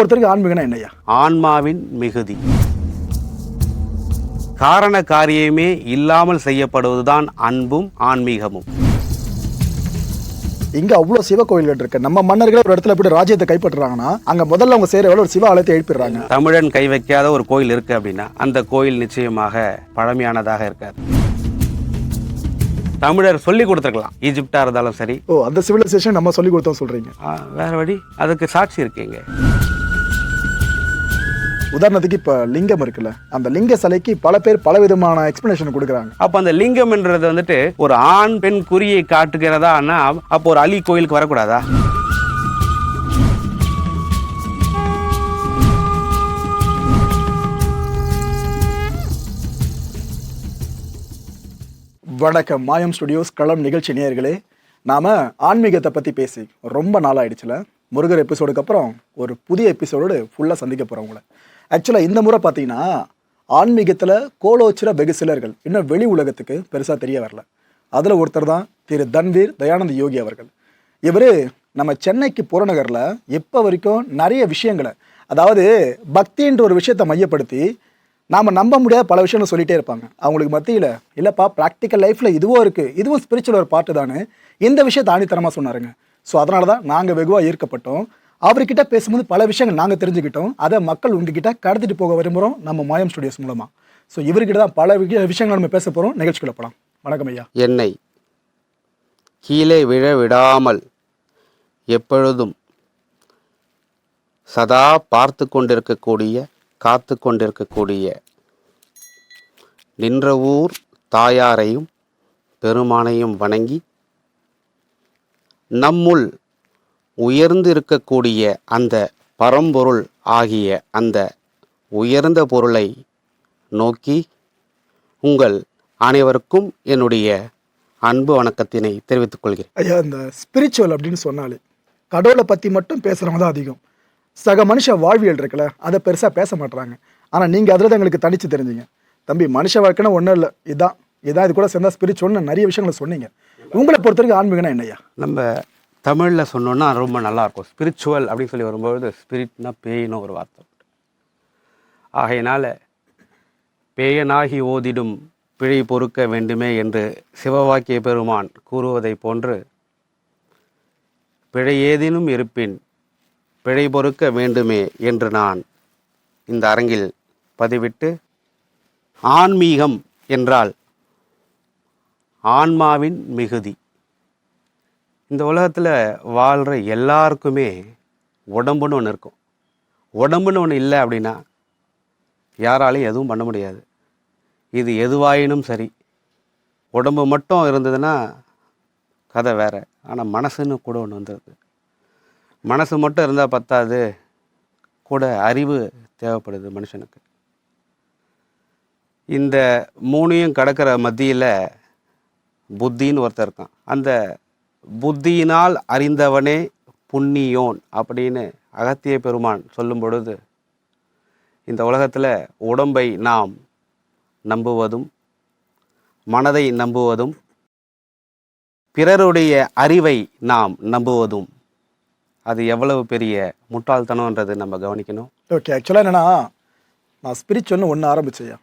பொறுத்த வரைக்கும் ஆன்மீகம்னா என்னய்யா? ஆன்மாவின் மிகுதி. காரண காரியமே இல்லாமல் செய்யப்படுவதுதான் அன்பும் ஆன்மீகமும். இங்க அவ்வளவு சிவ கோயில்கள் இருக்கு நம்ம மன்னர்கள் ஒரு இடத்துல போய் ராஜ்யத்தை கைப்பற்றுறாங்கன்னா அங்க முதல்ல அவங்க செய்யற வேலை ஒரு சிவ ஆலயத்தை எழுப்பிடுறாங்க. தமிழன் கை வைக்காத ஒரு கோயில் இருக்கு அப்படின்னா அந்த கோயில் நிச்சயமாக பழமையானதாக இருக்காது. தமிழர் சொல்லி கொடுத்துருக்கலாம். ஈஜிப்டா இருந்தாலும் சரி. ஓ அந்த சிவிலைசேஷன் நம்ம சொல்லி கொடுத்தோம் சொல்றீங்க. வேற வழி? அதுக்கு சாட்சி இருக்கீங்க உதாரணத்துக்கு இப்ப லிங்கம் இருக்குல்ல அந்த லிங்க சிலைக்கு பல பேர் பல விதமான எக்ஸ்பிளனேஷன் கொடுக்குறாங்க. அப்ப அந்த லிங்கம்ன்றது வந்துட்டு ஒரு ஆண் பெண் குறியை காட்டுகிறதா அப்போ ஒரு அலி கோயிலுக்கு வரக்கூடாதா? வணக்கம் மாயம் ஸ்டுடியோஸ் களம் நிகழ்ச்சி நேயர்களே. நாம ஆன்மீகத்தை பத்தி பேசி ரொம்ப நாள் ஆயிடுச்சுல முருகர் எபிசோடுக்கு அப்புறம் ஒரு புதிய எபிசோடு ஃபுல்லாக சந்திக்க போறோம் உங்களை. ஆக்சுவலாக இந்த முறை பார்த்தீங்கன்னா ஆன்மீகத்தில் கோலோச்சிர வெகு சிலர்கள் இன்னும் வெளி உலகத்துக்கு பெருசாக தெரிய வரல. அதில் ஒருத்தர் தான் திரு தன்வீர் தயானந்த யோகி அவர்கள். இவர் நம்ம சென்னைக்கு புறநகரில் இப்போ வரைக்கும் நிறைய விஷயங்களை அதாவது பக்தின்ற ஒரு விஷயத்தை மையப்படுத்தி நாம் நம்ப முடியாத பல விஷயங்கள் சொல்லிகிட்டே இருப்பாங்க. அவங்களுக்கு மத்தியில் இல்லைப்பா ப்ராக்டிக்கல் லைஃப்பில் இதுவும் இருக்குது இதுவும் ஸ்பிரிச்சுவல் ஒரு பாட்டு தானே இந்த விஷயத்தை ஆணித்தரமாக சொன்னாருங்க. ஸோ அதனால தான் நாங்கள் வெகுவாக ஈர்க்கப்பட்டோம். அவர்கிட்ட பேசும்போது பல விஷயங்கள் நாங்கள் தெரிஞ்சுக்கிட்டோம். அதை மக்கள் உங்ககிட்ட கடத்திட்டு போக விரும்புகிறோம் நம்ம மாயம் ஸ்டுடியோஸ் மூலமாக ஸோ இவர்கிட்ட தான் பல விஷயங்கள் நம்ம பேச போகிறோம் நிகழ்ச்சிக்குள்ள போகலாம் வணக்கம் ஐயா. என்னை கீழே விழ விடாமல் எப்பொழுதும் சதா பார்த்து கொண்டிருக்கக்கூடிய காத்து கொண்டிருக்கக்கூடிய நின்ற ஊர் தாயாரையும் பெருமானையும் வணங்கி நம்முள் உயர்ந்து இருக்கக்கூடிய அந்த பரம்பொருள் ஆகிய அந்த உயர்ந்த பொருளை நோக்கி உங்கள் அனைவருக்கும் என்னுடைய அன்பு வணக்கத்தினை தெரிவித்துக் கொள்கிறேன். ஐயா இந்த ஸ்பிரிச்சுவல் அப்படின்னு சொன்னாலே கடவுளை பற்றி மட்டும் பேசுகிறவங்க தான் அதிகம். சக மனுஷ வாழ்வியல் இருக்குல்ல அதை பெருசாக பேச மாட்றாங்க. ஆனால் நீங்கள் அதில் தான் எங்களுக்கு தனிச்சு தெரிஞ்சீங்க. தம்பி மனுஷ வாழ்க்கைன்னா ஒன்றும் இல்லை. இதான் இதான் இது கூட சேர்ந்தா ஸ்பிரிச்சுவல்னு நிறைய விஷயங்களை சொன்னீங்க. உங்களை பொறுத்த வரைக்கும் ஆன்மீகம்னா என்னய்யா? நம்ம தமிழில் சொன்னோன்னா ரொம்ப நல்லாயிருக்கும் ஸ்பிரிச்சுவல் அப்படின்னு சொல்லி வரும்பொழுது ஸ்பிரிட்னா பேயின்னு ஒரு வார்த்தை உண்டு. ஆகையினால் பேயனாகி ஓதிடும் பிழை பொறுக்க வேண்டுமே என்று சிவவாக்கிய பெருமான் கூறுவதைப் போன்று பிழை ஏதேனும் இருப்பின் பிழை பொறுக்க வேண்டுமே என்று நான் இந்த அரங்கில் பதிவிட்டு ஆன்மீகம் என்றால் ஆன்மாவின் மிகுதி இந்த உலகத்தில் வாழ்கிற எல்லாருக்குமே உடம்புன்னு ஒன்று இருக்கும். உடம்புன்னு ஒன்று இல்லை அப்படின்னா யாராலையும் எதுவும் பண்ண முடியாது. இது எதுவாயினும் சரி. உடம்பு மட்டும் இருந்ததுன்னா கதை வேறு. ஆனால் மனசுன்னு கூட ஒன்று வந்துடுது மனசு மட்டும் இருந்தால் பத்தாது. கூட அறிவு தேவைப்படுது மனுஷனுக்கு. இந்த மூணையும் கடக்கிற மத்தியில் புத்தின்னு ஒருத்தர் இருக்கான். அந்த புத்தியினால் அறிந்தவனே புண்ணியோன் அப்படின்னு அகத்திய பெருமான் சொல்லும் பொழுது இந்த உலகத்தில் உடம்பை நாம் நம்புவதும் மனதை நம்புவதும் பிறருடைய அறிவை நாம் நம்புவதும் அது எவ்வளவு பெரிய முட்டாள்தனம்ன்றது நம்ம கவனிக்கணும். ஓகே ஆக்சுவலாக என்னென்னா நான் ஸ்பிரிச்சுவல்னு ஒன்று ஆரம்பிச்சேன்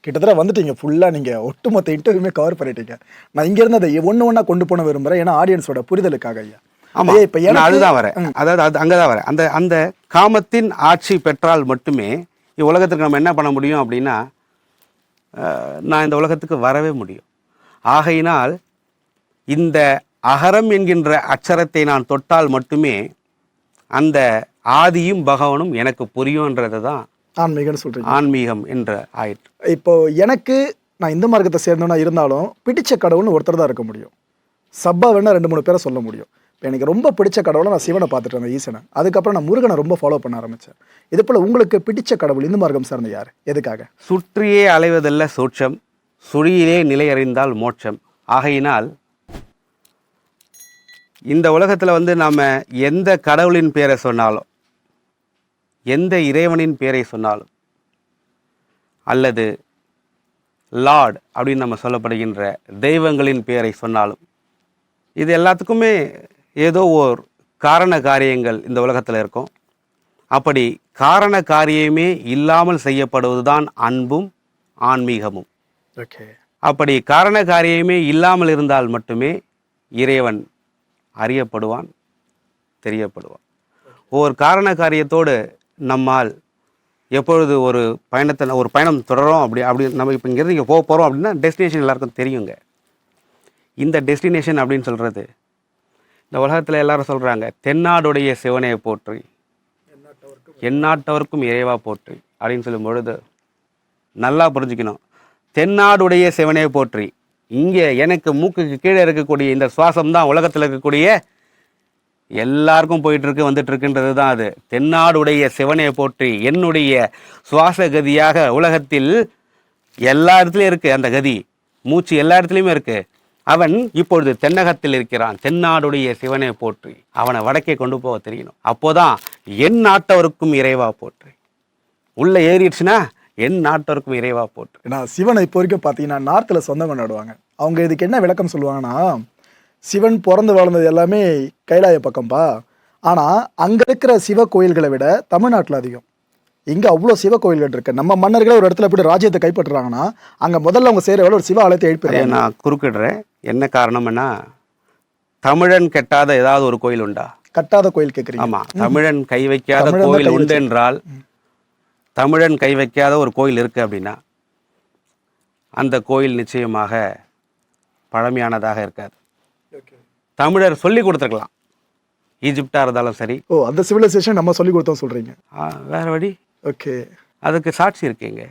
கிட்டத்தட்ட வந்துட்டீங்க. ஃபுல்லாக நீங்கள் ஒட்டுமொத்த இன்டர்வியூமே கவர் பண்ணிட்டீங்க. நான் இங்கேருந்து அதை ஒன்று ஒன்றா கொண்டு போன விரும்புகிறேன் ஏன்னா ஆடியன்ஸோட புரிதலுக்காக ஐயா. ஆமா. ஐயா, இப்ப நான் எனக்கு- அதுதான் வரேன். அதாவது அது அங்கதான் வரேன். அந்த அந்த காமத்தின் ஆட்சி பெற்றால் மட்டுமே இவ்வுலகத்துக்கு நம்ம என்ன பண்ண முடியும் அப்படின்னா நான் இந்த உலகத்துக்கு வரவே முடியும். ஆகையினால் இந்த அகரம் என்கின்ற அச்சரத்தை நான் தொட்டால் மட்டுமே அந்த ஆதியும் பகவனும் எனக்கு புரியும்ன்றது தான் ஆன்மீகம்னு சொல்கிறீங்க ஆன்மீகம் என்ற ஆயிற்று இப்போ எனக்கு நான் இந்து மார்க்கத்தை சேர்ந்தவனா இருந்தாலும் பிடிச்ச கடவுள்னு ஒருத்தர் தான் இருக்க முடியும். சப்பா வேணா ரெண்டு மூணு பேரை சொல்ல முடியும். இப்போ எனக்கு ரொம்ப பிடிச்ச கடவுளை நான் சிவனை பார்த்துட்டு இருந்தேன் ஈசனை. அதுக்கப்புறம் நான் முருகனை ரொம்ப ஃபாலோ பண்ண ஆரம்பித்தேன் இது போல் உங்களுக்கு பிடிச்ச கடவுள் இந்து மார்க்கம் சார்ந்த யார்? எதுக்காக? சுற்றியே அலைவதல்ல சூட்சம் சுழியிலே நிலையறிந்தால் மோட்சம். ஆகையினால் இந்த உலகத்தில் வந்து நாம் எந்த கடவுளின் பேரை சொன்னாலும் எந்த இறைவனின் பேரை சொன்னாலும் அல்லது லார்ட் அப்படின்னு நம்ம சொல்லப்படுகின்ற தெய்வங்களின் பேரை சொன்னாலும் இது எல்லாத்துக்குமே ஏதோ ஓர் காரண காரியங்கள் இந்த உலகத்தில் இருக்கும். அப்படி காரண காரியமே இல்லாமல் செய்யப்படுவதுதான் அன்பும் ஆன்மீகமும். ஓகே. அப்படி காரண காரியமே இல்லாமல் இருந்தால் மட்டுமே இறைவன் அறியப்படுவான் தெரியப்படுவான். ஒவ்வொரு காரண காரியத்தோடு நம்மால் எப்பொழுது ஒரு பயணத்தை ஒரு பயணம் தொடரும் அப்படி அப்படி நம்ம இப்போ இங்கேருந்து இங்கே போக போகிறோம் அப்படின்னா டெஸ்டினேஷன் எல்லாருக்கும் தெரியுங்க. இந்த டெஸ்டினேஷன் அப்படின்னு சொல்கிறது இந்த உலகத்தில் எல்லாரும் சொல்கிறாங்க தென்னாடுடைய சிவனையை போற்றி எந்நாட்டவருக்கும் இறைவா போற்றி அப்படின்னு சொல்லும் பொழுது நல்லா புரிஞ்சுக்கணும். தென்னாடுடைய சிவனே போற்றி. இங்கே எனக்கு மூக்குக்கு கீழே இருக்கக்கூடிய இந்த சுவாசம் தான் உலகத்தில் இருக்கக்கூடிய எல்லாருக்கும் போயிட்டுருக்கு வந்துட்டு இருக்குன்றது தான் அது. தென்னாடுடைய சிவனை போற்றி என்னுடைய சுவாச கதியாக உலகத்தில் எல்லா இடத்துலையும் இருக்குது அந்த கதி. மூச்சு எல்லா இடத்துலையுமே இருக்குது அவன் இப்பொழுது தென்னகத்தில் இருக்கிறான். தென்னாடுடைய சிவனை போற்றி. அவனை வடக்கே கொண்டு போக தெரியணும். அப்போதான் என் நாட்டவருக்கும் இறைவா போற்றி. உள்ள ஏறிடுச்சுன்னா என் நாட்டவருக்கும் இறைவா போற்றி. ஏன்னா சிவனை இப்போ வரைக்கும் பார்த்தீங்கன்னா நார்த்தில் சொந்தம் கொண்டாடுவாங்க. அவங்க இதுக்கு என்ன விளக்கம் சொல்லுவாங்கன்னா சிவன் பிறந்து வளர்ந்தது எல்லாமே கைலாய பக்கம்பா. ஆனால் அங்கே இருக்கிற சிவ கோயில்களை விட தமிழ்நாட்டில் அதிகம். இங்கே அவ்வளோ சிவ கோயில்கள் இருக்கு. நம்ம மன்னர்களே ஒரு இடத்துல போய் ராஜ்யத்தை கைப்பற்றுறாங்கன்னா அங்கே முதல்ல அவங்க செய்கிற வேலை ஒரு சிவ ஆலயத்தை எழுப்பிடுறாங்க. நான் குறுக்கிடுறேன். என்ன காரணம்னா தமிழன் கெட்டாத ஏதாவது ஒரு கோயில் உண்டா? கட்டாத கோயில் கேட்குறீங்க ஆமா. தமிழன் கை வைக்காத கோயில் உண்டு என்றால் தமிழன் கை வைக்காத ஒரு கோயில் இருக்கு அப்படின்னா அந்த கோயில் நிச்சயமாக பழமையானதாக இருக்காது. தமிழர் சொல்லி கொடுத்துருக்கலாம். ஈஜிப்டா இருந்தாலும் சரி. ஓ அந்த சிவிலைசேஷன் நம்ம சொல்லி கொடுத்தோம் சொல்கிறீங்க ஆ, வேற வழி? ஓகே. அதுக்கு சாட்சி இருக்கீங்க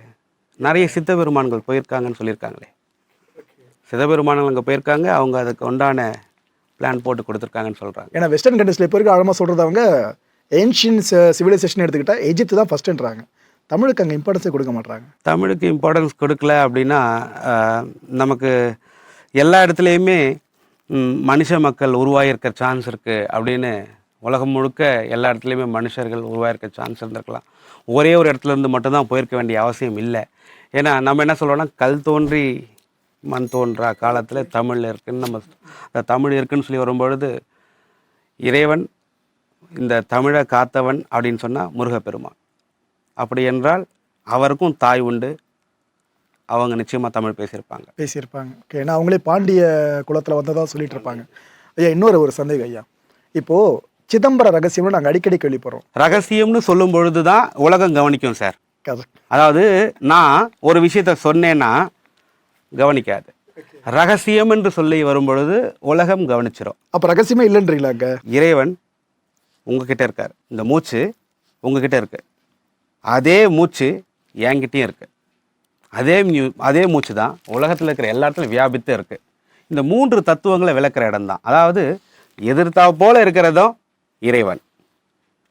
நிறைய சித்த பெருமான்கள் போயிருக்காங்கன்னு சொல்லியிருக்காங்களே. சிதபெருமான்கள் அங்கே போயிருக்காங்க அவங்க அதுக்கு உண்டான பிளான் போட்டு கொடுத்துருக்காங்கன்னு சொல்கிறாங்க ஏன்னா வெஸ்டர்ன் கண்ட்ரீஸ்ல இப்போ இருக்க ஆழமாக சொல்கிறது அவங்க ஏன்ஷியன் சிவிலைசேஷன் எடுத்துக்கிட்டா எஜிப்து தான் ஃபர்ஸ்ட்ன்றாங்க தமிழுக்கு அங்கே இம்பார்ட்டன்ஸே கொடுக்க மாட்டாங்க தமிழுக்கு இம்பார்ட்டன்ஸ் கொடுக்கல அப்படின்னா நமக்கு எல்லா இடத்துலையுமே மனுஷ மக்கள் உருவாகியிருக்க சான்ஸ் இருக்குது அப்படின்னு உலகம் முழுக்க எல்லா இடத்துலையுமே மனுஷர்கள் உருவாகிருக்க சான்ஸ் இருந்திருக்கலாம். ஒரே ஒரு இடத்துல இருந்து மட்டும்தான் போயிருக்க வேண்டிய அவசியம் இல்லை. ஏன்னா நம்ம என்ன சொல்றோம்னா கல் தோன்றி மண் தோன்றா காலத்தில் தமிழ் இருக்குன்னு நம்ம அந்த தமிழ் இருக்குன்னு சொல்லி வரும்பொழுது இறைவன் இந்த தமிழை காத்தவன் அப்படின்னு சொன்னால் முருகப்பெருமான். அப்படி என்றால் அவருக்கும் தாய் உண்டு அவங்க நிச்சயமாக தமிழ் பேசியிருப்பாங்க. பேசியிருப்பாங்க. ஓகே ஏன்னா அவங்களே பாண்டிய குலத்தில் வந்ததா சொல்லிட்டு இருப்பாங்க ஐயா இன்னொரு ஒரு சந்தேகம் ஐயா. இப்போ சிதம்பர ரகசியம்னு நாங்கள் அடிக்கடி கேள்விப்படுறோம். ரகசியம்னு சொல்லும் பொழுது தான் உலகம் கவனிக்கும் சார். அதாவது நான் ஒரு விஷயத்த சொன்னேன்னா கவனிக்காது. ரகசியம் என்று சொல்லி வரும் பொழுது உலகம் கவனிச்சிரும். அப்போ ரகசியமே இல்லைன்றீங்களா அங்க? இறைவன் உங்ககிட்ட இருக்கார். இந்த மூச்சு உங்ககிட்ட இருக்கு. அதே மூச்சு என்கிட்டயும் இருக்கு. அதே நியூ அதே மூச்சு தான் உலகத்தில் இருக்கிற எல்லா இடத்துலையும் வியாபித்தே இருக்குது இந்த மூன்று தத்துவங்களை விளக்குற இடம்தான். அதாவது எதிர்த்தா போல் இருக்கிறதும் இறைவன்.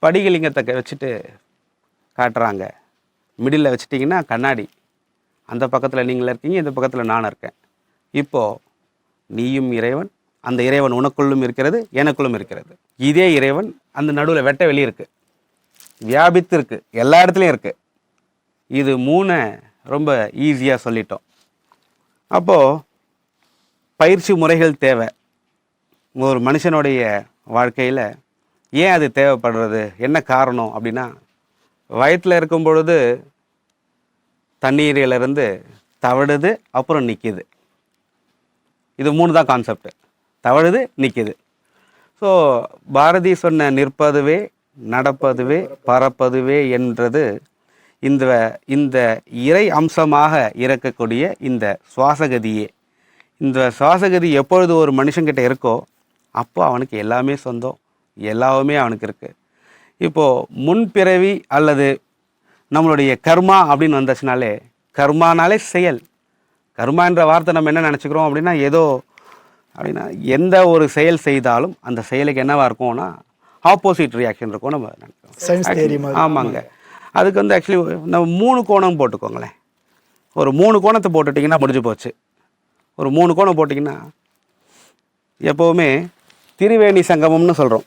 படிகலிங்கத்தை வச்சுட்டு காட்டுறாங்க. மிடில் வச்சிட்டிங்கன்னா கண்ணாடி. அந்த பக்கத்தில் நீங்கள் இருக்கீங்க இந்த பக்கத்தில் நான் இருக்கேன். இப்போது நீயும் இறைவன் அந்த இறைவன் உனக்குள்ளும் இருக்கிறது எனக்குள்ளும் இருக்கிறது. இதே இறைவன் அந்த நடுவில் வெட்ட வெளி இருக்குது வியாபித்து இருக்குது எல்லா இடத்துலையும் இருக்குது இது மூணை ரொம்ப ஈஸியாக சொல்லிட்டோம். அப்போது பயிற்சி முறைகள் தேவை. ஒரு மனுஷனுடைய வாழ்க்கையில் ஏன் அது தேவைப்படுறது? என்ன காரணம்? அப்படின்னா வயத்தில் இருக்கும் பொழுது தண்ணீரிலிருந்து தவழுது அப்புறம் நிற்கிது இது மூணு தான் கான்செப்ட் தவழுது நிற்கிது ஸோ பாரதி சொன்ன நிற்பதுவே நடப்பதுவே பறப்பதுவே என்றது இந்த இந்த இறை அம்சமாக இருக்கக்கூடிய இந்த சுவாசகதியே. இந்த சுவாசகதி எப்பொழுது ஒரு மனுஷங்கிட்ட இருக்கோ அப்போ அவனுக்கு எல்லாமே சொந்தம். எல்லாமே அவனுக்கு இருக்குது இப்போது முன்பிறவி அல்லது நம்மளுடைய கர்மா அப்படின்னு வந்துச்சுனாலே கர்மானாலே செயல். கர்மா என்ற வார்த்தை நம்ம என்ன நினச்சிக்கிறோம் அப்படின்னா ஏதோ அப்படின்னா எந்த ஒரு செயல் செய்தாலும் அந்த செயலுக்கு என்னவா இருக்கும்னா ஆப்போசிட் ரியாக்ஷன் இருக்கும் நம்ம நினைக்கிறோம். ஆமாங்க. அதுக்கு வந்து ஆக்சுவலி நம்ம மூணு கோணம் போட்டுக்கோங்களேன். ஒரு மூணு கோணத்தை போட்டுட்டிங்கன்னா முடிஞ்சு போச்சு. ஒரு மூணு கோணம் போட்டிங்கன்னா எப்போவுமே திரிவேணி சங்கமம்னு சொல்கிறோம்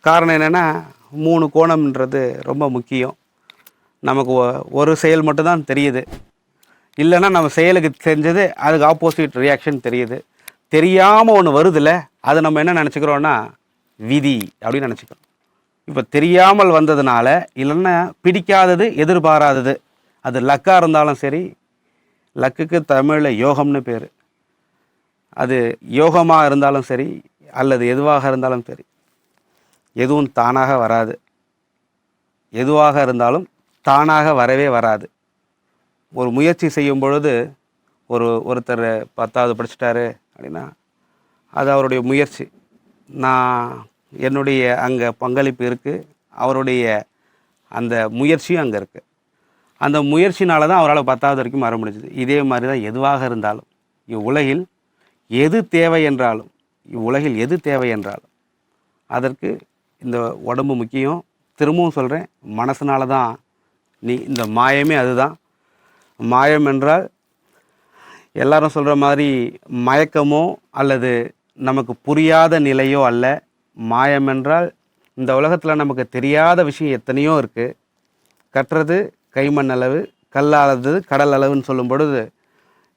காரணம் என்னென்னா மூணு கோணம்ன்றது ரொம்ப முக்கியம். நமக்கு ஒ- ஒரு செயல் மட்டும்தான் தெரியுது. இல்லைன்னா நம்ம செயலுக்கு செஞ்சது அதுக்கு ஆப்போசிட் ரியாக்ஷன் தெரியுது. தெரியாமல் ஒன்று வருதில்ல அது நம்ம என்ன நினச்சிக்கிறோன்னா விதி அப்படின்னு நினச்சிக்கிறோம். இப்போ தெரியாமல் வந்ததுனால இல்லைன்னா பிடிக்காதது எதிர்பாராதது. அது லக்காக இருந்தாலும் சரி லக்குக்கு தமிழில் யோகம்னு பேர். அது யோகமாக இருந்தாலும் சரி அல்லது எதுவாக இருந்தாலும் சரி எதுவும் தானாக வராது. எதுவாக இருந்தாலும் தானாக வரவே வராது. ஒரு முயற்சி செய்யும் பொழுது ஒரு ஒருத்தர் பத்தாவது படிச்சிட்டாரு அப்படின்னா அது அவருடைய முயற்சி. நான் என்னுடைய அங்கே பங்களிப்பு இருக்குது அவருடைய அந்த முயற்சியும் அங்கே இருக்குது அந்த முயற்சினால தான் அவரால் பத்தாவது வரைக்கும் வர முடிஞ்சுது. இதே மாதிரி தான் எதுவாக இருந்தாலும் இவ்வுலகில் எது தேவை என்றாலும் இவ்வுலகில் எது தேவை என்றாலும் அதற்கு இந்த உடம்பு முக்கியம். திரும்பவும் சொல்கிறேன் மனசனால தான் நீ இந்த மாயமே அதுதான். மாயம் என்றால் எல்லாரும் சொல்கிற மாதிரி மயக்கமோ அல்லது நமக்கு புரியாத நிலையோ அல்ல. மாயம் என்றால் இந்த உலகத்தில் நமக்கு தெரியாத விஷயம் எத்தனையோ இருக்குது கற்றது கைமண் அளவு கல்லானது கடல் அளவுன்னு சொல்லும் பொழுது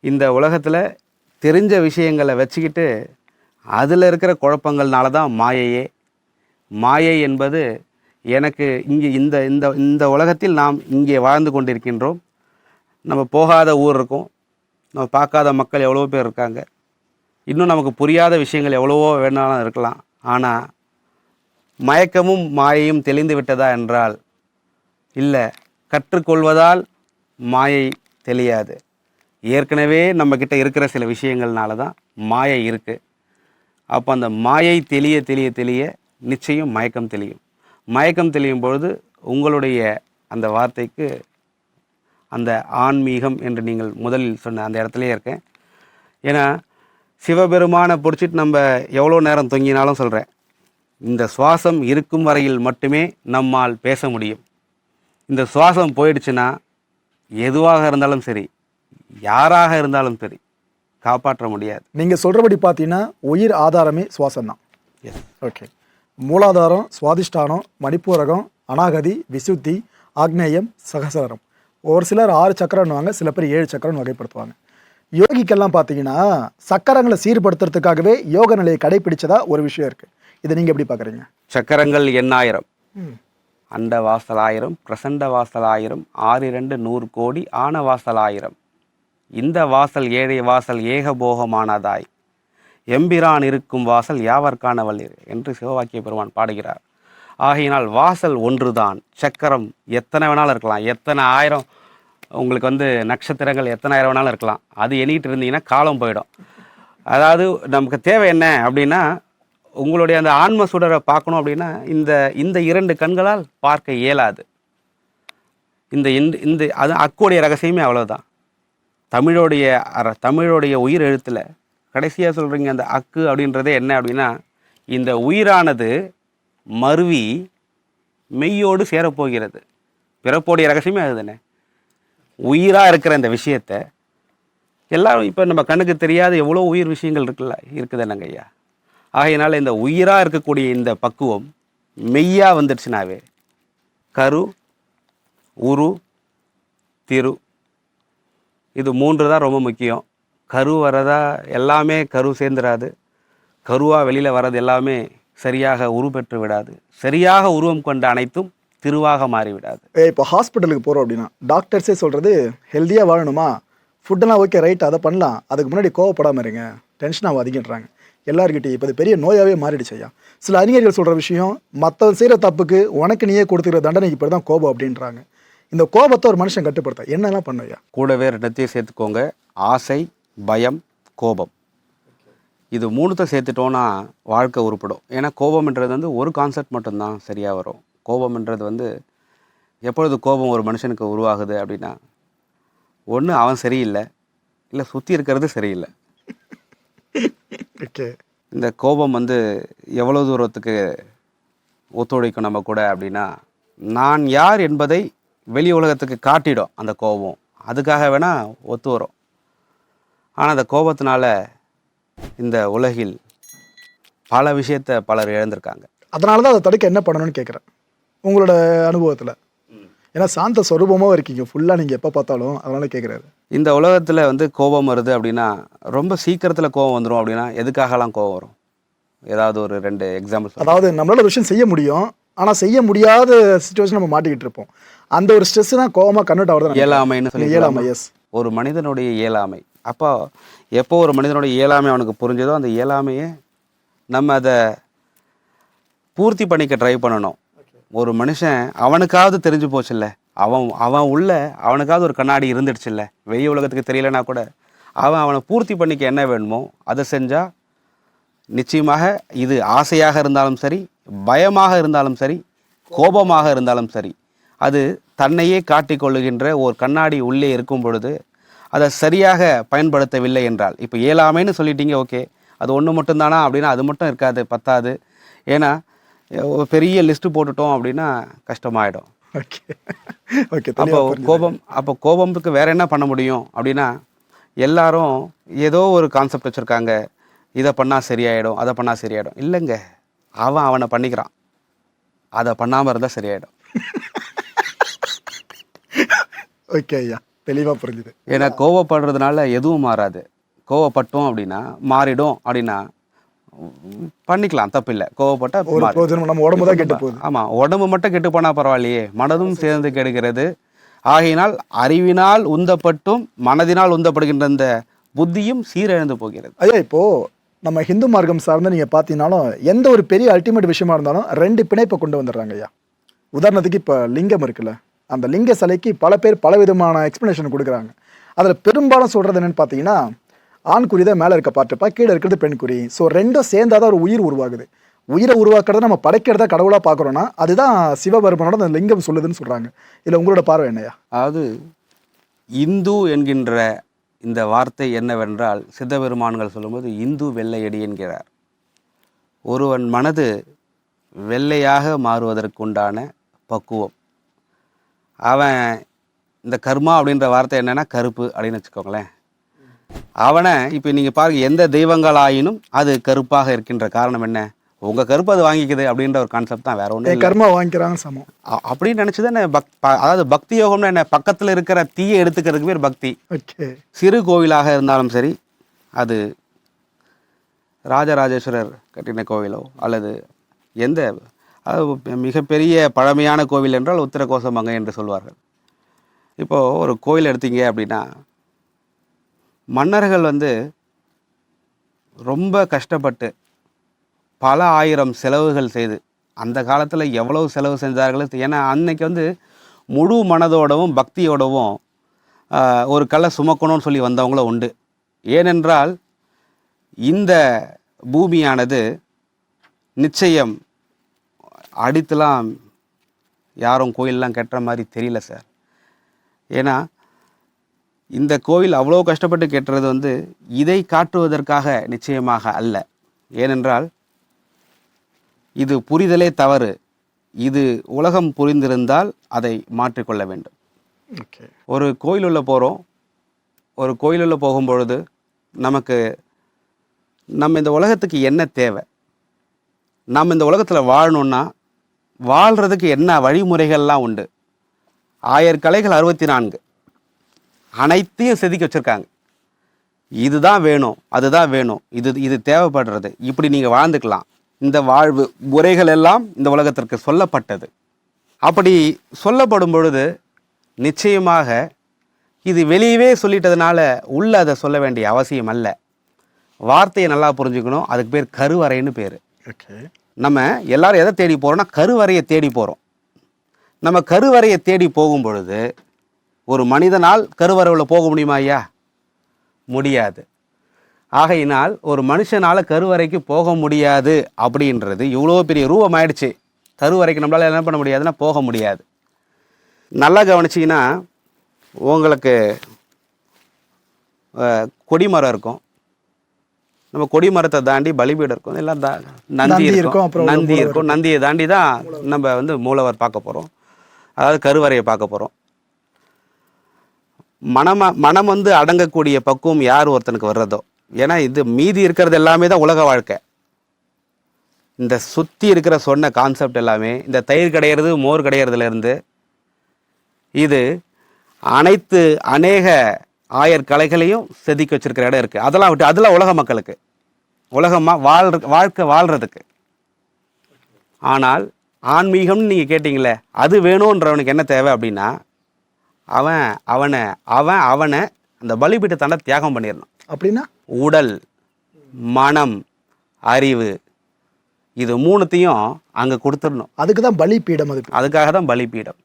இந்த உலகத்தில் தெரிஞ்ச விஷயங்களை வச்சுக்கிட்டு அதில் இருக்கிற குழப்பங்கள்னால தான் மாயையே. மாயை என்பது எனக்கு இங்கே இந்த இந்த இந்த உலகத்தில் நாம் இங்கே வாழ்ந்து கொண்டிருக்கின்றோம். நம்ம போகாத ஊர் இருக்கும். நம்ம பார்க்காத மக்கள் எவ்வளோ பேர் இருக்காங்க. இன்னும் நமக்கு புரியாத விஷயங்கள் எவ்வளவோ வேணாலும் இருக்கலாம். ஆனால் மயக்கமும் மாயையும் தெளிந்து விட்டதா என்றால் இல்லை கற்றுக்கொள்வதால் மாயை தெளியாது. ஏற்கனவே நம்மக்கிட்ட இருக்கிற சில விஷயங்கள்னால தான் மாயை இருக்குது அப்போ அந்த மாயை தெளிய தெளிய தெளிய நிச்சயம் மயக்கம் தெளியும். மயக்கம் தெளியும் பொழுது உங்களுடைய அந்த வார்த்தைக்கு அந்த ஆன்மீகம் என்று நீங்கள் முதலில் சொன்ன அந்த இடத்துலையே இருக்கேன். ஏன்னா சிவபெருமானை பிடிச்சிட்டு நம்ம எவ்வளோ நேரம் தொங்கினாலும் சொல்கிறேன் இந்த சுவாசம் இருக்கும் வரையில் மட்டுமே நம்மால் பேச முடியும். இந்த சுவாசம் போயிடுச்சுன்னா எதுவாக இருந்தாலும் சரி யாராக இருந்தாலும் சரி காப்பாற்ற முடியாது. நீங்க சொல்றபடி பார்த்தீங்கன்னா உயிர் ஆதாரமே சுவாசம் தான் எஸ் ஓகே மூலாதாரம் சுவாதிஷ்டானம் மணிப்பூரகம் அனாகதி விசுத்தி ஆக்னேயம் சகசரம் ஒரு சிலர் ஆறு சக்கரம்னுவாங்க சில பேர் ஏழு சக்கரம்னு வகைப்படுத்துவாங்க. யோகிக்கெல்லாம் பார்த்தீங்கன்னா சக்கரங்களை சீர்படுத்துறதுக்காகவே யோக நிலையை கடைபிடிச்சதா ஒரு விஷயம் இருக்கு. இதை நீங்க எப்படி பார்க்குறீங்க? சக்கரங்கள் எண்ணாயிரம். அண்ட வாசல் ஆயிரம் பிரசண்ட வாசல் ஆயிரம் ஆறு இரண்டு நூறு கோடி ஆன வாசல் ஆயிரம் இந்த வாசல் ஏழை வாசல் ஏகபோகமானதாய். எம்பிரான் இருக்கும் வாசல் யாவர்க்கான வல்லிர் என்று சிவவாக்கிய பெருமான் பாடுகிறார். ஆகையினால் வாசல் ஒன்றுதான். சக்கரம் எத்தனை வேணாலும் இருக்கலாம். எத்தனை ஆயிரம் உங்களுக்கு வந்து நட்சத்திரங்கள் எத்தனை ஆயிரம் வேணாலும் இருக்கலாம். அது எண்ணிட்டு இருந்தீங்கன்னா காலம் போயிடும். அதாவது நமக்கு தேவை என்ன அப்படின்னா உங்களுடைய அந்த ஆன்ம சுடரை பார்க்கணும் அப்படின்னா இந்த இந்த இரண்டு கண்களால் பார்க்க இயலாது. இந்த இந்த இந்த அது அக்குடைய ரகசியமே அவ்வளோதான் தமிழோடைய அற தமிழோடைய உயிர் எழுத்தில் கடைசியாக சொல்கிறீங்க அந்த அக்கு அப்படின்றதே என்ன அப்படின்னா இந்த உயிரானது மருவி மெய்யோடு சேரப்போகிறது. பிறப்போடைய ரகசியமே அதுதானே. உயிராக இருக்கிற இந்த விஷயத்தை எல்லாம் இப்போ நம்ம கண்ணுக்கு தெரியாத எவ்வளோ உயிர் விஷயங்கள் இருக்குல்ல இருக்குது ஐயா? ஆகையினால இந்த உயிராக இருக்கக்கூடிய இந்த பக்குவம் மெய்யாக வந்துடுச்சுனாவே கரு உரு திரு இது மூன்று தான் ரொம்ப முக்கியம். கரு வரதா எல்லாமே கரு சேர்ந்துடாது கருவாக வெளியில் வர்றது எல்லாமே சரியாக உருப்பெற்று விடாது. சரியாக உருவம் கொண்ட அனைத்தும் திருவாக மாறிவிடாது. இப்போ ஹாஸ்பிட்டலுக்கு போகிறோம் அப்படின்னா டாக்டர்ஸே சொல்கிறது ஹெல்த்தியாக வாழணுமா? ஃபுட்டெல்லாம் ஓகே ரைட் அதை பண்ணலாம். அதுக்கு முன்னாடி கோவப்படாமல் இருங்க. டென்ஷன் ஆகாதீங்கன்றாங்க எல்லாருக்கிட்டையும் இப்போ இது பெரிய நோயாகவே மாறிடுச்சு ஐயா. சில அறிஞர்கள் சொல்கிற விஷயம் மற்றவன் செய்கிற தப்புக்கு உனக்கு நீயே கொடுத்துக்கிற தண்டனைக்கு பேர் தான் கோபம் அப்படின்றாங்க. இந்த கோபத்தை ஒரு மனுஷன் கட்டுப்படுத்த என்னெல்லாம் பண்ணும் ஐயா? கூடவே ரெண்டத்தையும் சேர்த்துக்கோங்க. ஆசை பயம் கோபம். இது மூணுத்தை சேர்த்துட்டோன்னா வாழ்க்கை உருப்படும். ஏன்னா கோபம்ன்றது வந்து ஒரு கான்செப்ட் மட்டும்தான் சரியாக வரும். கோபம்ன்றது வந்து எப்பொழுது கோபம் ஒரு மனுஷனுக்கு உருவாகுது அப்படின்னா ஒன்று அவன் சரியில்லை இல்லை சுற்றி இருக்கிறது சரியில்லை. இந்த கோபம் வந்து எவ்வளோ தூரத்துக்கு ஒத்துழைக்கும் நம்ம கூட அப்படின்னா நான் யார் என்பதை வெளி உலகத்துக்கு காட்டிடும் அந்த கோபம். அதுக்காக வேணால் ஒத்து வரும். ஆனால் அந்த கோபத்தினால இந்த உலகில் பல விஷயத்தை பலர் இழந்திருக்காங்க. அதனால தான் அதை தடுக்க என்ன பண்ணணும்னு கேட்குறேன் உங்களோட அனுபவத்தில்? ஏன்னா சாந்த சொரூபமாக இருக்கீங்க. ஃபுல்லாக நீங்கள் எப்போ பார்த்தாலும் அதனால கேட்குறாரு இந்த உலகத்தில் வந்து கோபம் வருது அப்படின்னா ரொம்ப சீக்கிரத்தில் கோபம் வந்துடும் அப்படின்னா எதுக்காகலாம் கோபம் வரும்? ஏதாவது ஒரு ரெண்டு எக்ஸாம்பிள் அதாவது நம்மளால விஷயம் செய்ய முடியும். ஆனால் செய்ய முடியாத சுச்சுவேஷன் நம்ம மாட்டிக்கிட்டு இருப்போம். அந்த ஒரு ஸ்ட்ரெஸ் தான் கோவமாக கன்வெர்ட் ஆகிறது இயலாமைன்னு சொல்லி இயலாமை எஸ் ஒரு மனிதனுடைய இயலாமை அப்போ எப்போ ஒரு மனிதனுடைய இயலாமை அவனுக்கு புரிஞ்சதோ அந்த இயலாமையை நம்ம அதை பூர்த்தி பண்ணிக்க ட்ரை பண்ணணும். ஒரு மனுஷன் அவனுக்காவது தெரிஞ்சு போச்சுல்ல. அவன் அவன் உள்ள அவனுக்காவது ஒரு கண்ணாடி இருந்துடுச்சுல்ல. வெளி உலகத்துக்கு தெரியலனா கூட அவன் அவனை பூர்த்தி பண்ணிக்க என்ன வேணுமோ அதை செஞ்சால் நிச்சயமாக இது ஆசையாக இருந்தாலும் சரி பயமாக இருந்தாலும் சரி கோபமாக இருந்தாலும் சரி அது தன்னையே காட்டிக்கொள்ளுகின்ற ஒரு கண்ணாடி உள்ளே இருக்கும் பொழுது அதை சரியாக பயன்படுத்தவில்லை என்றால். இப்போ இயலாமைன்னு சொல்லிட்டீங்க ஓகே. அது ஒன்று மட்டும்தானா? அப்படின்னா அது மட்டும் இருக்காது பத்தாது. ஏன்னா ஒரு பெரிய லிஸ்ட்டு போட்டுட்டோம் அப்படின்னா கஷ்டமாயிடும். ஓகே. ஓகே அப்போ கோபம் அப்போ கோபத்துக்கு வேற என்ன பண்ண முடியும் அப்படின்னா எல்லாரும் ஏதோ ஒரு கான்செப்ட் வச்சுருக்காங்க. இதை பண்ணால் சரியாயிடும் அதை பண்ணால் சரியாயிடும். இல்லைங்க. அவன் அவனை பண்ணிக்கிறான். அதை பண்ணாமல் இருந்தால் சரியாயிடும். ஓகே ஐயா தெளிவாக புரிஞ்சுது. ஏன்னா கோவப்படுறதுனால எதுவும் மாறாது. கோவப்பட்டோம் அப்படின்னா மாறிடும் அப்படின்னா பண்ணிக்கலாம் தப்பு இல்லை கோவப்பட்டா நம்ம உடம்பு தான் கெட்டு போகுது. ஆமா உடம்பு மட்டும் கெட்டு போனா பரவாயில்லையே. மனதும் சேர்ந்து கெடுகிறது. ஆகையினால் அறிவினால் உந்தப்பட்டும் மனதினால் உந்தப்படுகின்ற இந்த புத்தியும் சீரழிந்து போகிறது. ஐயா இப்போ நம்ம ஹிந்து மார்க்கம் சார்ந்து நீங்க பார்த்தீங்கன்னாலும் எந்த ஒரு பெரிய அல்டிமேட் விஷயமா இருந்தாலும் ரெண்டு பிணைப்பை கொண்டு வந்துடுறாங்க ஐயா. உதாரணத்துக்கு இப்போ லிங்கம் இருக்குல்ல அந்த லிங்க சிலைக்கு பல பேர் பல விதமான எக்ஸ்ப்ளனேஷன் கொடுக்குறாங்க. அதில் பெரும்பாலும் சொல்றது என்னன்னு பார்த்தீங்கன்னா ஆண்குறி தான் மேலே இருக்க பார்ட்டுப்பா கீழே இருக்கிறது பெண்குறி. ஸோ ரெண்டும் சேர்ந்தாதான் ஒரு உயிர் உருவாகுது. உயிரை உருவாக்குறத நம்ம படைக்கிறத கடவுளாக பார்க்குறோன்னா அதுதான் சிவபெருமனோட அந்த லிங்கம் சொல்லுதுன்னு சொல்கிறாங்க இல்லை உங்களோட பார்வை என்னையா அதாவது இந்து என்கின்ற இந்த வார்த்தை என்னவென்றால் சித்தபெருமான்கள் சொல்லும்போது இந்து வெள்ளையடி என்கிறார். ஒருவன் மனது வெள்ளையாக மாறுவதற்குண்டான பக்குவம். அவன் இந்த கர்மா அப்படின்ற வார்த்தை என்னென்னா கருப்பு அப்படின்னு வச்சுக்கோங்களேன். அவனை இப்போ நீங்கள் பாருங்க எந்த தெய்வங்களாயினும் அது கருப்பாக இருக்கின்ற காரணம் என்ன? உங்கள் கருப்பு அது வாங்கிக்குது அப்படின்ற ஒரு கான்செப்ட் தான் வேற ஒன்றும் கர்மா வாங்கிக்கிறாங்க சமம். அப்படின்னு நினச்சி என்ன பக் அதாவது பக்தி யோகம்னா என்ன? பக்கத்தில் இருக்கிற தீயை எடுத்துக்கிறதுக்கு பேர் பக்தி. சிறு கோவிலாக இருந்தாலும் சரி அது ராஜராஜேஸ்வரர் கட்டின கோவிலோ அல்லது எந்த மிகப்பெரிய பழமையான கோவில் என்றால் உத்தரகோச மங்கை என்று சொல்வார்கள். இப்போது ஒரு கோயில் எடுத்தீங்க அப்படின்னா மன்னர்கள் வந்து ரொம்ப கஷ்டப்பட்டு பல ஆயிரம் செலவுகள் செய்து அந்த காலத்தில் எவ்வளவு செலவு செஞ்சார்கள் ஏன்னா அன்னைக்கு வந்து முழு மனதோடவும் பக்தியோடவும் ஒரு கல்லை சுமக்கணும்னு சொல்லி வந்தவங்களும் உண்டு. ஏனென்றால் இந்த பூமியானது நிச்சயம் அடித்துலாம் யாரும் கோயிலெலாம் கட்டுற மாதிரி தெரியல சார். ஏன்னா இந்த கோவில் அவ்வளோ கஷ்டப்பட்டு கட்டுறது வந்து இதை காட்டுவதற்காக நிச்சயமாக அல்ல. ஏனென்றால் இது புரிதலே தவறு. இது உலகம் புரிந்திருந்தால் அதை மாற்றிக்கொள்ள வேண்டும். ஒரு கோயிலுள்ள போகிறோம் ஒரு கோயிலுள்ள போகும்பொழுது நமக்கு நம்ம இந்த உலகத்துக்கு என்ன தேவை? நம்ம இந்த உலகத்தில் வாழணும்னா வாழ்கிறதுக்கு என்ன வழிமுறைகள்லாம் உண்டு? ஆயிரம் கலைகள் அறுபத்தி நான்கு. அனைத்தையும் செதுக்கி வச்சுருக்காங்க. இதுதான் வேணும் அதுதான் வேணும் இது இது தேவைப்படுறது. இப்படி நீங்கள் வாழ்ந்துக்கலாம். இந்த வாழ்வு முறைகள் எல்லாம் இந்த உலகத்திற்கு சொல்லப்பட்டது. அப்படி சொல்லப்படும் பொழுது நிச்சயமாக இது வெளியவே சொல்லிட்டதுனால உள்ள அதை சொல்ல வேண்டிய அவசியம் அல்ல. வார்த்தையை நல்லா புரிஞ்சுக்கணும். அதுக்கு பேர் கருவறைன்னு பேர். நம்ம எல்லாரும் எதை தேடி போகிறோம்னா கருவறையை தேடி போகிறோம் நம்ம கருவறையை தேடி போகும் பொழுது ஒரு மனிதனால் கருவறையில் போக முடியுமா ஐயா? முடியாது. ஆகையினால் ஒரு மனுஷனால் கருவறைக்கு போக முடியாது அப்படின்றது இவ்வளோ பெரிய ரூபம் ஆயிடுச்சு கருவறைக்கு நம்மளால் என்ன பண்ண முடியாதுன்னா போக முடியாது. நல்லா கவனிச்சிங்கன்னா உங்களுக்கு கொடிமரம் இருக்கும். நம்ம கொடிமரத்தை தாண்டி பலிபீடம் இருக்கும். எல்லாம் தா நந்தி இருக்கும், நந்தி இருக்கும். நந்தியை தாண்டி தான் நம்ம வந்து மூலவர் பார்க்க போகிறோம் அதாவது கருவறையை பார்க்க போகிறோம் மனம மனம் வந்து அடங்கக்கூடிய பக்குவம் யார் ஒருத்தனுக்கு வர்றதோ. ஏன்னா இது மீதி இருக்கிறது எல்லாமே தான் உலக வாழ்க்கை. இந்த சுற்றி இருக்கிற சொன்ன கான்செப்ட் எல்லாமே இந்த தயிர் கிடையிறது மோர் கிடையிறதுலேருந்து இது அனைத்து அநேக ஆயர் கலைகளையும் செதுக்கி வச்சுருக்கிற இடம் இருக்குது அதெல்லாம் விட்டு அதெல்லாம் உலக மக்களுக்கு உலகமாக வாழ் வாழ்க்கை வாழ்கிறதுக்கு ஆனால் ஆன்மீகம்னு நீங்கள் கேட்டிங்களே அது வேணுன்றவனுக்கு என்ன தேவை அப்படின்னா அவன் அவனை அவன் அவனை அந்த பலிபீட்டத்தாண்ட தியாகம் பண்ணிடணும். அப்படின்னா? உடல் மனம் அறிவு இது மூணுத்தையும் அங்கே கொடுத்துடணும். அதுக்கு தான் பலி பீடம் அதுக்கு அதுக்காக தான் பலிபீடம்.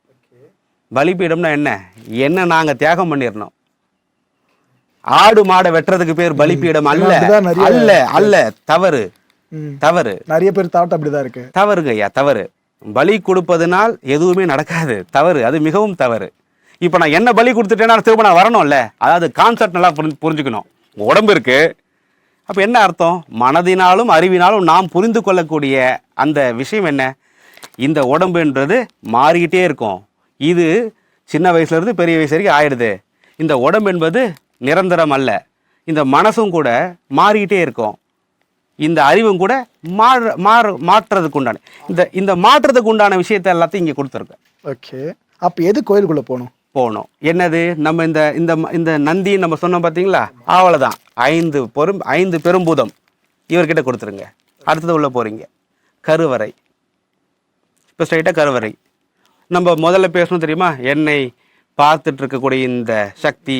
பலிபீடம்னா என்ன? என்ன நாங்கள் தியாகம் பண்ணிடணும். ஆடு மாடை வெட்டுறதுக்கு பேர் பலிபீடம் அல்ல. அல்ல அல்ல தவறு. தவறு. நிறைய பேர் தாட் அப்படிதான் இருக்கு. தவறுங்க ஐயா தவறு. பலி கொடுப்பதனால் எதுவுமே நடக்காது. தவறு அது மிகவும் தவறு. இப்போ நான் என்ன பலி கொடுத்துட்டேன்னா திரும்ப நான் வரணும்ல? அதாவது கான்செப்ட் நல்லா புரிஞ்சு புரிஞ்சுக்கணும். உடம்பு இருக்கு. அப்போ என்ன அர்த்தம்? மனதினாலும் அறிவினாலும் நாம் புரிந்து கொள்ளக்கூடிய அந்த விஷயம் என்ன? இந்த உடம்புன்றது மாறிக்கிட்டே இருக்கும். இது சின்ன வயசுலேருந்து பெரிய வயசு வரைக்கும் ஆயிடுது. இந்த உடம்பு என்பது நிரந்தரம் அல்ல. இந்த மனசும் கூட மாறிக்கிட்டே இருக்கும். இந்த அறிவும் கூட மாற மாற மாற்றுறதுக்கு உண்டான இந்த இந்த மாற்றுறதுக்கு உண்டான விஷயத்தை எல்லாத்தையும் இங்கே கொடுத்துருக்கேன் ஓகே. அப்போ எது கோயிலுக்குள்ளே போகணும்? போகணும் என்னது? நம்ம இந்த இந்த இந்த நந்தி நம்ம சொன்னோம் பார்த்தீங்களா அவ்வளோதான் ஐந்து பெரும் ஐந்து பெரும்பூதம். இவர்கிட்ட கொடுத்துருங்க. அடுத்தது உள்ளே போகிறீங்க கருவறை. இப்போ ஸ்ட்ரைட்டாக கருவறை. நம்ம முதல்ல பேசணும் தெரியுமா? என்னை பார்த்துட்டு இருக்கக்கூடிய இந்த சக்தி.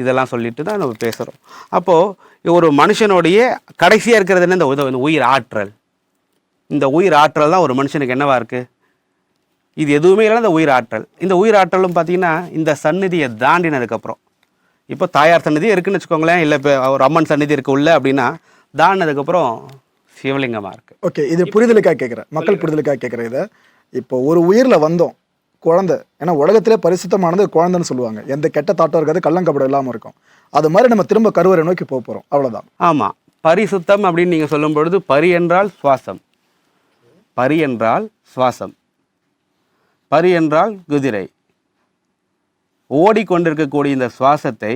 இதெல்லாம் சொல்லிட்டு தான் நம்ம பேசுகிறோம் அப்போது ஒரு மனுஷனுடைய கடைசியாக இருக்கிறது என்ன? இந்த இந்த உயிர் ஆற்றல். இந்த உயிர் ஆற்றல் தான் ஒரு மனுஷனுக்கு என்னவாக இருக்குது இது எதுவுமே இல்லை இந்த உயிர் ஆற்றல் இந்த உயிர் ஆற்றலும் பார்த்தீங்கன்னா இந்த சந்நிதியை தாண்டினதுக்கப்புறம். இப்போ தாயார் சந்நிதி இருக்குன்னு வச்சுக்கோங்களேன் இல்லை இப்போ ஒரு அம்மன் சந்நிதி இருக்கு உள்ள அப்படின்னா தாண்டினதுக்கப்புறம் சிவலிங்கமாக இருக்குது ஓகே இது புரிதலுக்காக கேட்குறேன். மக்கள் புரிதலுக்காக கேட்குறேன் இதை. இப்போ ஒரு உயிர்ல வந்தோம் குழந்தை. ஏன்னா உலகத்திலே பரிசுத்தமானது குழந்தைன்னு சொல்லுவாங்க. எந்த கெட்ட தாட்டம் இருக்காது கள்ளங்கப்படம் இல்லாமல் இருக்கும். அது மாதிரி நம்ம திரும்ப கருவறை நோக்கி போக போகிறோம் அவ்வளோதான் ஆமாம் பரிசுத்தம் அப்படின்னு நீங்கள் சொல்லும் பொழுது பரி என்றால் சுவாசம். பரி என்றால் சுவாசம். பரி என்றால் குதிரை. ஓடிக்கொண்டிருக்கக்கூடிய இந்த சுவாசத்தை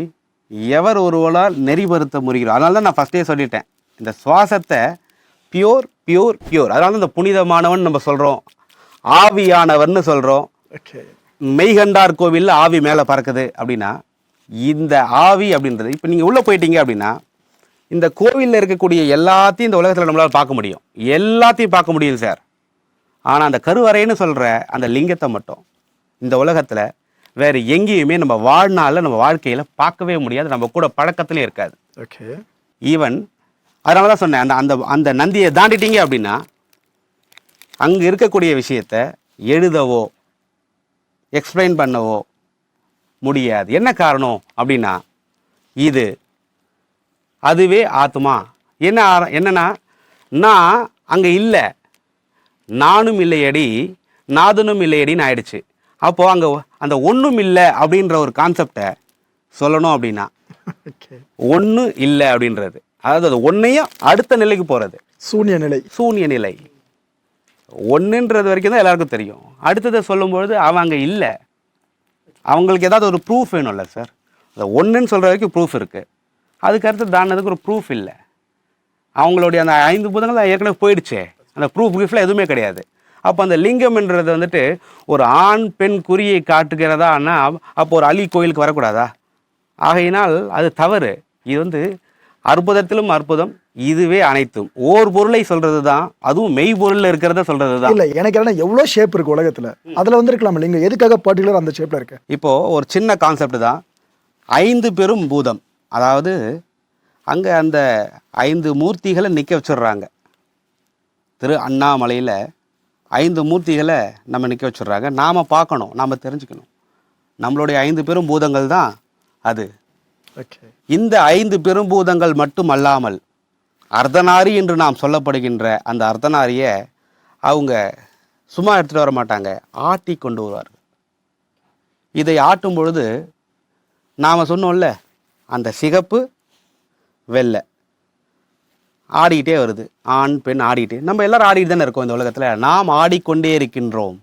எவர் ஒருவரால் நெறிபடுத்த முடிகிறோம் அதனால தான் நான் ஃபஸ்ட்டே சொல்லிட்டேன். இந்த சுவாசத்தை பியூர் பியூர் பியூர் அதனால தான் இந்த புனிதமானவன் நம்ம சொல்கிறோம் ஆவியானவர்னு சொல்கிறோம் மெய்கண்டார் கோவிலில் ஆவி மேலே பறக்குது அப்படின்னா இந்த ஆவி அப்படின்றது இப்போ நீங்கள் உள்ளே போயிட்டீங்க அப்படின்னா இந்த கோவிலில் இருக்கக்கூடிய எல்லாத்தையும் இந்த உலகத்தில் நம்மளால் பார்க்க முடியும். எல்லாத்தையும் பார்க்க முடியும் சார் ஆனால் அந்த கருவறைன்னு சொல்கிற அந்த லிங்கத்தை மட்டும் இந்த உலகத்தில் வேறு எங்கேயுமே நம்ம வாழ்நாளில் நம்ம வாழ்க்கையில் பார்க்கவே முடியாது. நம்ம கூட பழக்கத்துலேயும் இருக்காது. ஓகே. ஈவன் அதனால தான் சொன்னேன் அந்த அந்த அந்த நந்தியை தாண்டிட்டீங்க அப்படின்னா அங்கே இருக்கக்கூடிய விஷயத்த எழுதவோ எக்ஸ்பிளைன் பண்ணவோ முடியாது. என்ன காரணம் அப்படின்னா இது அதுவே ஆத்மா என்ன என்னன்னா நான் அங்கே இல்லை. நானும் இல்லையடி நாதனும் இல்லையடின்னு ஆயிடுச்சு. அப்போது அங்கே அந்த ஒன்றும் இல்லை அப்படின்ற ஒரு கான்செப்டை சொல்லணும் அப்படின்னா ஒன்று இல்லை அப்படின்றது. அதாவது அது ஒன்றையும் அடுத்த நிலைக்கு போகிறது சூன்ய நிலை. சூன்ய நிலை. ஒன்றுன்றது வரைக்கும் தான் எல்லாருக்கும் தெரியும். அடுத்ததை சொல்லும்பொழுது அவன் அங்கே இல்லை. அவங்களுக்கு ஏதாவது ஒரு ப்ரூஃப் வேணும்ல சார் அந்த ஒன்றுன்னு சொல்கிற வரைக்கும் ப்ரூஃப் இருக்குது அதுக்கு அடுத்து தாண்டதுக்கு ஒரு ப்ரூஃப் இல்லை. அவங்களுடைய அந்த ஐந்து பூதங்கள் ஏற்கனவே போயிடுச்சே. அந்த ப்ரூஃப் கிஃப்டில் எதுவுமே கிடையாது. அப்போ அந்த லிங்கம்ன்றது வந்துட்டு ஒரு ஆண் பெண் குறியை காட்டுகிறதா அப்போ ஒரு அலி கோயிலுக்கு வரக்கூடாதா? ஆகையினால் அது தவறு. இது வந்து அற்புதத்திலும் அற்புதம் இதுவே அனைத்தும். ஓர் பொருளை சொல்றது தான் அதுவும் மெய் பொருளில் இருக்கிறத சொல்றது தான் இல்ல எனக்கு என்ன எவ்வளோ ஷேப் இருக்கு உலகத்துல? அதுல வந்துருக்கலாம். நீங்க எதுக்காக பர்டிகுலர் அந்த ஷேப்ல இருக்கு? இப்போ ஒரு சின்ன கான்செப்ட் தான். ஐந்து பெரும் பூதம். அதாவது அங்கே அந்த ஐந்து மூர்த்திகளை நிற்க வச்சிடுறாங்க. திரு அண்ணாமலையில் ஐந்து மூர்த்திகளை நம்ம நிற்க வச்சிடுறாங்க. நாம் பார்க்கணும் நாம் தெரிஞ்சுக்கணும். நம்மளுடைய ஐந்து பெரும் பூதங்கள் தான் அது. இந்த ஐந்து பெரும்பூதங்கள் மட்டும் அல்லாமல் அர்த்தநாரி என்று நாம் சொல்லப்படுகின்ற அந்த அர்த்தநாரியை அவங்க சும்மா எடுத்துகிட்டு வர மாட்டாங்க ஆட்டி கொண்டு வருவார்கள். இதை ஆட்டும் பொழுது நாம் சொன்னோம்ல அந்த சிகப்பு வெள்ளை. ஆடிக்கிட்டே வருது. ஆண் பெண் ஆடிக்கிட்டே. நம்ம எல்லாரும் ஆடிட்டு தானே இருக்கோம் இந்த உலகத்தில். நாம் ஆடிக்கொண்டே இருக்கின்றோம்.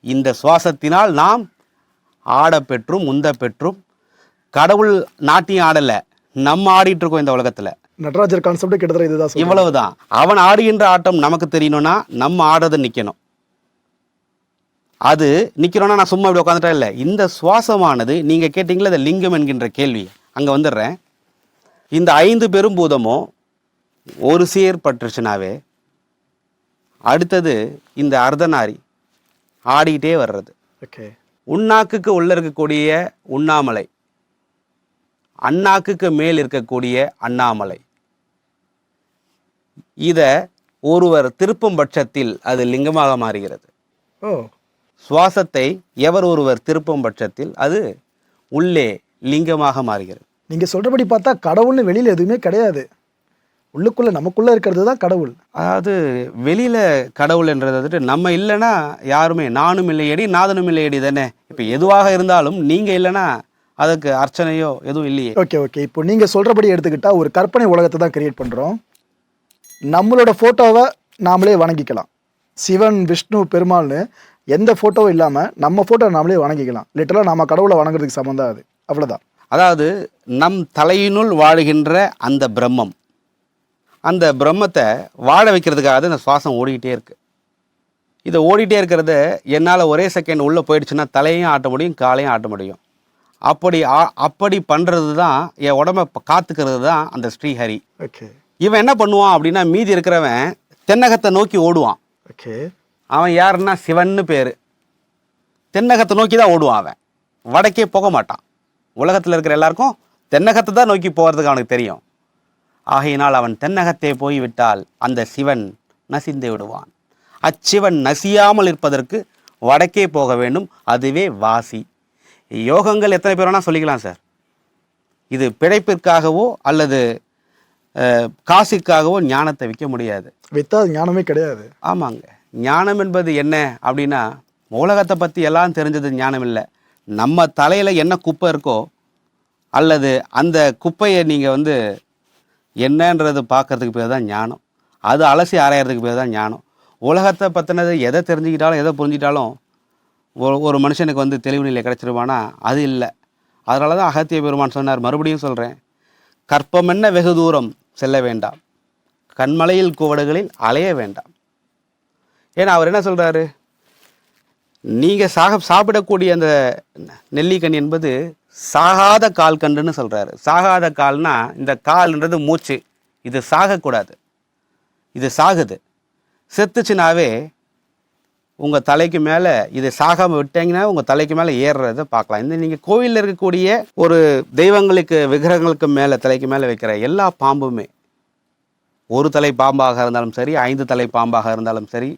இந்த சுவாசத்தினால் நாம் ஆடப்பெற்றும் உந்த பெற்றும் கடவுள் நாட்டியம் ஆடலை. நம்ம ஆடிட்டு இருக்கோம் இந்த உலகத்தில். நடராஜர் கான்செப்ட் கிட்டத்தட்ட இதுதான் சொல்றேன். இவ்வளவுதான். அவன் ஆடுகின்ற ஆட்டம் நமக்கு தெரியணும்னா நம்ம ஆடுறது நிற்கணும் அது நிற்கிறோன்னா நான் சும்மா இப்படி உட்காந்துட்டா இல்லை. இந்த சுவாசமானது நீங்கள் கேட்டிங்களே இந்த லிங்கம் என்கின்ற கேள்வி. அங்கே வந்துடுறேன். இந்த ஐந்து பெரும்பூதமும் ஒரு சேர் பட்டுருச்சுனாவே அடுத்தது இந்த அர்த்தநாரி ஆடிக்கிட்டே வர்றது. ஓகே. உண்ணாக்குக்கு உள்ள இருக்கக்கூடிய உண்ணாமலை அண்ணாக்குக்கு மேல் இருக்கக்கூடிய அண்ணாமலை. இத ஒருவர் திருப்பும் பட்சத்தில் அது லிங்கமாக மாறுகிறது. ஓ. சுவாசத்தை எவர் ஒருவர் திருப்பும் பட்சத்தில் அது உள்ளே லிங்கமாக மாறுகிறது. நீங்க சொல்றபடி பார்த்தா கடவுள்னு வெளியில எதுவுமே கிடையாது. உள்ளுக்குள்ள நமக்குள்ள இருக்கிறது தான் கடவுள். அதாவது வெளியில கடவுள்ன்றது வந்துட்டு நம்ம இல்லைன்னா யாருமே நானும் இல்லையடி நாதனும் இல்லையடி தானே. இப்போ எதுவாக இருந்தாலும் நீங்க இல்லைன்னா அதுக்கு அர்ச்சனையோ எதுவும் இல்லையே. Okay okay. இப்போ நீங்க சொல்றபடி எடுத்துக்கிட்டா ஒரு கற்பனை உலகத்தை தான் கிரியேட் பண்றோம். நம்மளோட போட்டோவை நாமளே வணங்கிக்கலாம். சிவன் விஷ்ணு பெருமாள்னு எந்த ஃபோட்டோவும் இல்லாம நம்ம ஃபோட்டோ நாமளே வணங்கிக்கலாம். லிட்டரலாக நாம கடவுளை வணங்குறதுக்கு சம்மந்தம் அது. அவ்வளவுதான். அதாவது நம் தலையினுள் வாழுகின்ற அந்த பிரம்மம். அந்த பிரம்மத்தை வாழ வைக்கிறதுக்காக இந்த சுவாசம் ஓடிக்கிட்டே இருக்கு. இதை ஓடிட்டே இருக்கிறத என்னால் ஒரே செகண்ட் உள்ளே போயிடுச்சுன்னா தலையும் ஆட்ட முடியும் காலையும் ஆட்ட முடியும். அப்படி ஆ- அப்படி பண்ணுறது தான் என் உடம்ப காத்துக்கிறது தான் அந்த ஸ்ரீஹரி. ஓகே இவன் என்ன பண்ணுவான் அப்படின்னா மீதி இருக்கிறவன் தென்னகத்தை நோக்கி ஓடுவான். ஓகே அவன் யாருன்னா சிவன்னு பேர். தென்னகத்தை நோக்கி தான் ஓடுவான் அவன். வடக்கே போக மாட்டான். உலகத்தில் இருக்கிற எல்லாருக்கும் தென்னகத்தை தான் நோக்கி போகிறதுக்கு அவனுக்கு தெரியும். ஆகையினால் அவன் தென்னகத்தே போய்விட்டால் அந்த சிவன் நசிந்து விடுவான். அச்சிவன் நசியாமல் இருப்பதற்கு வடக்கே போக வேண்டும் அதுவே வாசி. யோகங்கள் எத்தனை பேர் வேணால் சொல்லிக்கலாம் சார். இது பிழைப்பிற்காகவோ அல்லது காசுக்காகவோ ஞானத்தை விற்க முடியாது. வித்தா அது ஞானமே கிடையாது. ஆமாங்க. ஞானம் என்பது என்ன அப்படின்னா உலகத்தை பற்றி எல்லாம் தெரிஞ்சது ஞானம் இல்லை. நம்ம தலையில் என்ன குப்பை இருக்கோ அல்லது அந்த குப்பையை நீங்கள் வந்து என்னன்றது பார்க்கறதுக்கு பேர் தான் ஞானம். அது அலசி ஆராயறதுக்கு பேர் தான் ஞானம். உலகத்தை பற்றினது எதை தெரிஞ்சுக்கிட்டாலும் எதை புரிஞ்சிட்டாலும் ஒரு ஒரு மனுஷனுக்கு வந்து தெளிவு நிலை கிடச்சிருவானா? அது இல்லை. அதனால தான் அகத்திய பெருமான் சொன்னார் மறுபடியும் சொல்கிறேன் கற்பமென்ன வெகு தூரம் செல்ல வேண்டாம். கண்மலையில் குவடுகளில் அலைய வேண்டாம். ஏன்னா அவர் என்ன சொல்கிறாரு நீங்கள் சாக சாப்பிடக்கூடிய அந்த நெல்லிக்கண் என்பது சாகாத கால் கண்டுன்னு சொல்கிறாரு சாகாத கால்னா இந்த கால்ன்றது மூச்சு. இது சாகக்கூடாது. இது சாகுது. செத்துச்சுனாவே உங்கள் தலைக்கு மேலே இது சாகாமல் விட்டீங்கன்னா உங்கள் தலைக்கு மேலே ஏறுறத பார்க்கலாம். இந்த நீங்கள் கோவில்ல இருக்கக்கூடிய ஒரு தெய்வங்களுக்கு விக்கிரகங்களுக்கு மேலே தலைக்கு மேலே வைக்கிற எல்லா பாம்புமே ஒரு தலை பாம்பாக இருந்தாலும் சரி ஐந்து தலை பாம்பாக இருந்தாலும் சரி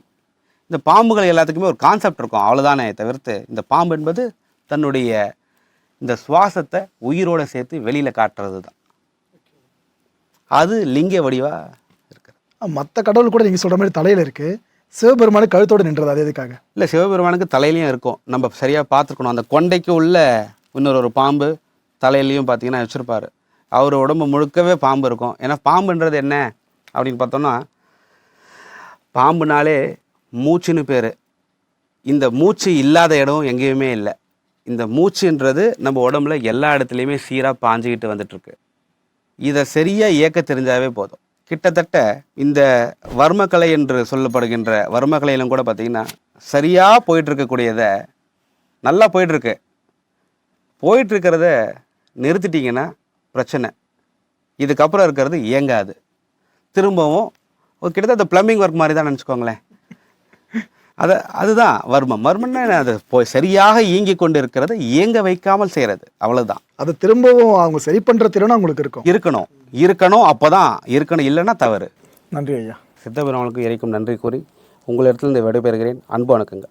இந்த பாம்புகள் எல்லாத்துக்குமே ஒரு கான்செப்ட் இருக்கும். அவ்வளோதானே தவிர்த்து இந்த பாம்பு என்பது தன்னுடைய இந்த சுவாசத்தை உயிரோட சேர்த்து வெளியில் காட்டுறது தான் அது லிங்க வடிவா இருக்குது மற்ற கடவுள் கூட நீங்க சொல்ற மாதிரி தலையில இருக்கு. சிவபெருமானு கழுத்தோடு நின்றது அது எதுக்காக? இல்லை சிவபெருமானுக்கு தலையிலையும் இருக்கும். நம்ம சரியாக பார்த்துருக்கணும். அந்த கொண்டைக்கு உள்ள இன்னொரு ஒரு பாம்பு தலையிலையும் பார்த்தீங்கன்னா வச்சுருப்பாரு. அவர் உடம்பு முழுக்கவே பாம்பு இருக்கும். ஏன்னா பாம்புன்றது என்ன அப்படின்னு பார்த்தோம்னா பாம்புனாலே மூச்சுன்னு பேர். இந்த மூச்சு இல்லாத இடம் எங்கேயுமே இல்லை. இந்த மூச்சுன்றது நம்ம உடம்புல எல்லா இடத்துலையுமே சீராக பாஞ்சிக்கிட்டு வந்துட்டுருக்கு. இதை சரியாக இயக்க தெரிஞ்சாவே போதும். கிட்டத்தட்ட இந்த வர்மக்கலை என்று சொல்லப்படுகின்ற வர்மக்கலையிலும் கூட பார்த்தீங்கன்னா சரியாக போயிட்டுருக்கக்கூடியதை நல்லா போயிட்டுருக்கு. போயிட்டுருக்கிறத நிறுத்திட்டிங்கன்னா பிரச்சனை. இதுக்கப்புறம் இருக்கிறது இயங்காது. திரும்பவும் ஒரு கிட்டத்தட்ட ப்ளம்பிங் ஒர்க் மாதிரி தான் நினச்சிக்கோங்களேன். அது அதுதான் வர்மம். வர்மம்னா என்ன? அது போய் சரியாக இயங்கி கொண்டு இருக்கிறத இயங்க வைக்காமல் செய்கிறது அவ்வளவுதான். அதை திரும்பவும் அவங்க சரி பண்ற திறனும் அவங்களுக்கு இருக்கும். இருக்கணும். இருக்கணும் அப்பதான் இருக்கணும். இல்லைன்னா தவறு. நன்றி ஐயா. சித்தபெருமானுக்கு இறைக்கும் நன்றி கூறி உங்களிடத்தில் இந்த விடைபெறுகிறேன். அன்பு வணக்கங்கள்.